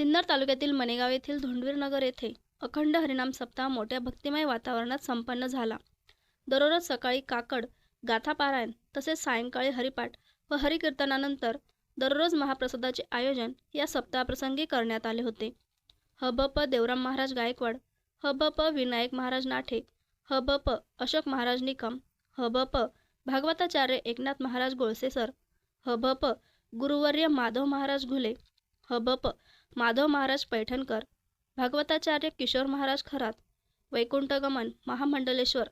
सिन्नर तालुक्यातील मनेगाव येथील धोंडवीर नगर येथे अखंड हरिनाम सप्ताह मोठ्या भक्तिमय वातावरणात संपन्न झाला. दररोज सकाळी काकड गाथापारायण तसेच सायंकाळी हरिपाठ व हरिकीर्तनानंतर दररोज महाप्रसादाचे आयोजन या सप्ताहाप्रसंगी करण्यात आले होते. हबप देवराम महाराज गायकवाड हबप विनायक महाराज नाठे हबप अशोक महाराज निकम हबप भागवताचार्य एकनाथ महाराज गोळसेसर हबप गुरुवर्य माधव महाराज घुले हबप माधव महाराज पैठणकर भागवताचार्य किशोर महाराज खरात वैकुंठगमन महामंडलेश्वर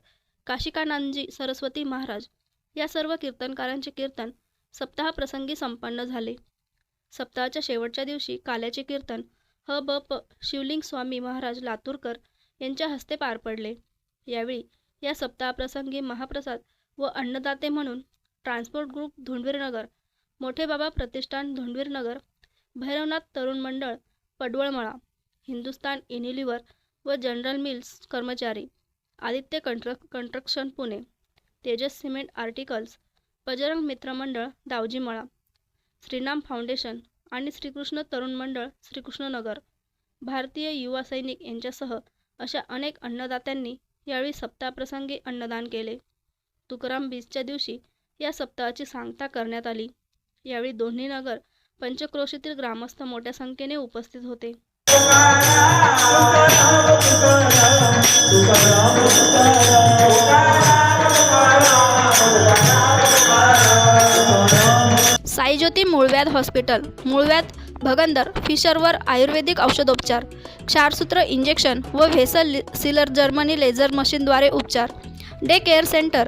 काशिकानंदजी सरस्वती महाराज या सर्व कीर्तनकारांचे कीर्तन सप्ताहप्रसंगी संपन्न झाले. सप्ताहाच्या शेवटच्या दिवशी काल्याचे कीर्तन ह ब प शिवलिंग स्वामी महाराज लातूरकर यांच्या हस्ते पार पडले. यावेळी या सप्ताहप्रसंगी महाप्रसाद व अन्नदाते म्हणून ट्रान्सपोर्ट ग्रुप धुंडवीरनगर मोठे बाबा प्रतिष्ठान धुंडवीरनगर भैरवनाथ तरुण मंडळ पडवळमळा हिंदुस्तान इनिलिव्हर व जनरल मिल्स कर्मचारी Aditya कंट्रक construction Pune Tejas cement articles Bajrang मित्र मंडळ दावजीमळा श्रीनाम फाउंडेशन आणि श्रीकृष्ण तरुण मंडळ श्रीकृष्णनगर भारतीय युवा सैनिक यांच्यासह अशा अनेक अन्नदात्यांनी यावेळी सप्ताहप्रसंगी अन्नदान केले. तुकाराम बीजच्या दिवशी या सप्ताहाची सांगता करण्यात आली. यावेळी दोन्ही नगर पंचक्रोशीतील ग्रामस्थ मोठ्या संख्येने उपस्थित होते. साईज्योती मूळव्याध हॉस्पिटल मूळव्याध भगंदर फिशरवर आयुर्वेदिक औषधोपचार क्षारसूत्र इंजेक्शन व व्हेसल सिलर जर्मनी लेझर मशीनद्वारे उपचार. Day care centre